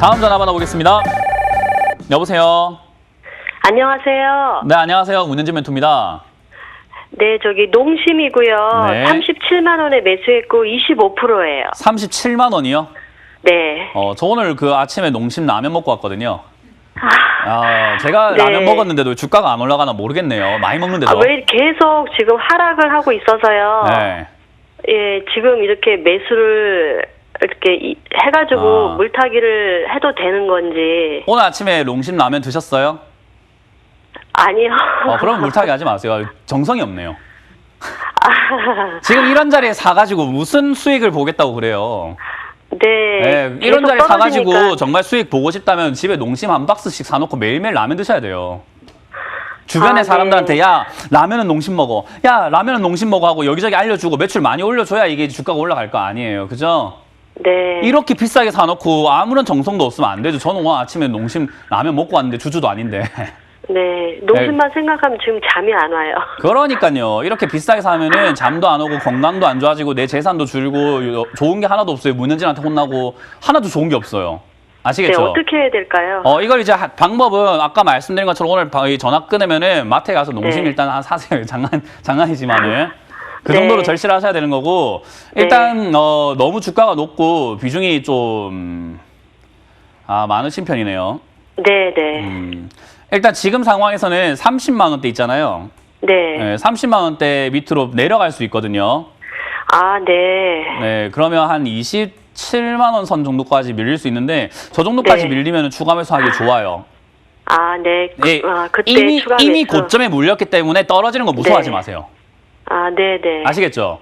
다음 전화 받아보겠습니다. 여보세요. 안녕하세요. 네, 안녕하세요. 문현진 멘토입니다. 네, 저기 농심이고요. 네. 37만 원에 매수했고 25%예요. 37만 원이요? 네. 어, 저 오늘 그 아침에 농심 라면 먹고 왔거든요. 아, 제가 네. 라면 먹었는데도 주가가 안 올라가나 모르겠네요. 많이 먹는데도. 아, 왜 계속 지금 하락을 하고 있어서요. 네. 예, 지금 이렇게 매수를 이렇게 이- 해가지고 아. 물타기를 해도 되는 건지 오늘 아침에 농심 라면 드셨어요? 아니요. 어, 그럼 물타기 하지 마세요. 정성이 없네요. 아, 지금 이런 자리에 사가지고 무슨 수익을 보겠다고 그래요. 네. 네, 이런 계속 자리에 사가지고. 정말 수익 보고 싶다면 집에 농심 한 박스씩 사놓고 매일매일 라면 드셔야 돼요. 주변의 아, 사람들한테 네. 야 라면은 농심 먹어 야 라면은 농심 먹어 하고 여기저기 알려주고 매출 많이 올려줘야 이게 주가가 올라갈 거 아니에요 그죠 네. 이렇게 비싸게 사놓고 아무런 정성도 없으면 안 되죠 저는 오늘 아침에 농심 라면 먹고 왔는데 주주도 아닌데 네. 농심만 생각하면 지금 잠이 안 와요. 그러니까요 이렇게 비싸게 사면은 잠도 안 오고 건강도 안 좋아지고 내 재산도 줄고 요- 좋은 게 하나도 없어요 문현진한테 혼나고 하나도 좋은 게 없어요 네, 아시겠죠 어떻게 해야 될까요? 어, 이걸 이제 하- 방법은 아까 말씀드린 것처럼 오늘 바- 이 전화 끊으면은 마트에 가서 농심 네. 일단 한 사세요. 장난, 장난이지만은. 그 네. 정도로 절실히 하셔야 되는 거고, 일단, 어, 너무 주가가 높고 비중이 좀, 아, 많으신 편이네요. 네, 네. 음, 일단 지금 상황에서는 30만 원대 있잖아요. 네. 네, 30만 원대 밑으로 내려갈 수 있거든요. 아, 네. 네, 그러면 한 27만 원 선 정도까지 밀릴 수 있는데, 저 정도까지 네. 밀리면 추가 매수하기 좋아요. 아, 네. 그, 예, 아, 그때 이미 추가 이미 매수. 고점에 물렸기 때문에 떨어지는 거 무서워하지 네. 마세요. 아, 네, 네. 아시겠죠?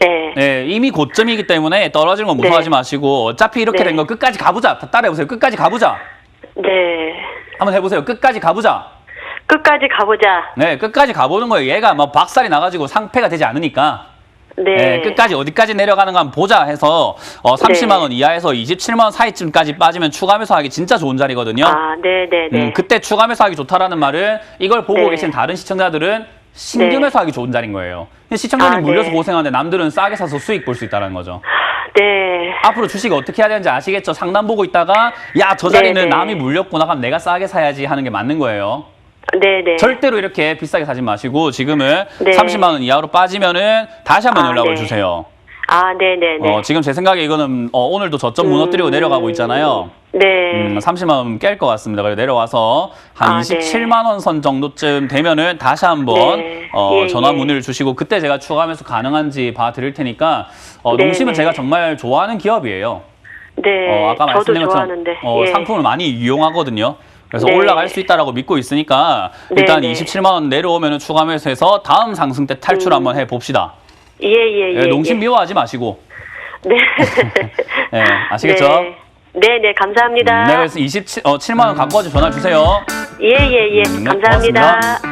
네. 네, 이미 고점이기 때문에 떨어지는 거 무서워하지 네. 마시고 어차피 이렇게 네. 된 거 끝까지 가보자. 다 따라해 보세요. 끝까지 가보자. 네. 한번 해보세요. 끝까지 가보자. 끝까지 가보자. 네, 끝까지 가보는 거예요. 얘가 뭐 박살이 나가지고 상패가 되지 않으니까. 네. 네, 끝까지 어디까지 내려가는 가 한번 보자 해서 어, 30만 원 이하에서 27만 원 사이쯤까지 빠지면 추가 매수하기 진짜 좋은 자리거든요. 아, 네, 네, 네. 음, 그때 추가 매수하기 좋다라는 말은 이걸 보고 네. 계신 다른 시청자들은 신규 네. 매수 하기 좋은 자리인 거예요. 시청자님 아, 물려서 네. 고생하는데 남들은 싸게 사서 수익 볼 수 있다는 거죠. 네. 앞으로 주식 어떻게 해야 되는지 아시겠죠? 상담 보고 있다가 야 저 자리는 네, 네. 남이 물렸구나 그럼 내가 싸게 사야지 하는 게 맞는 거예요. 네, 네. 절대로 이렇게 비싸게 사지 마시고 지금은 네. 30만 원 이하로 빠지면은 다시 한번 아, 연락을 네. 주세요. 아, 네, 네, 네. 어, 지금 제 생각에 이거는 어, 오늘도 저점 무너뜨리고 음, 내려가고 있잖아요. 네. 음, 30만 원 깰 것 같습니다. 그래서 내려와서 한 아, 네. 27만 원 선 정도쯤 되면은 다시 한번 네. 어, 예, 전화 예. 문의를 주시고 그때 제가 추가 매수 가능한지 봐 드릴 테니까 어, 네, 농심은 네. 제가 정말 좋아하는 기업이에요. 네. 어, 아까 저도 말씀드린 것처럼 좋아하는데. 어, 예. 상품을 많이 이용하거든요. 그래서 네. 올라갈 수 있다라고 믿고 있으니까 네, 일단 네. 27만 원 내려오면 추가 매수해서 다음 상승 때 탈출 음. 한번 해 봅시다. 예, 예, 예. 예, 농심 예. 미워하지 마시고. 네. 예, 아시겠죠? 네. 네, 네, 감사합니다. 네, 그래서 27, 어, 7만 원 갖고 와서 전화 주세요. 예, 예, 예. 음, 네, 감사합니다. 고맙습니다.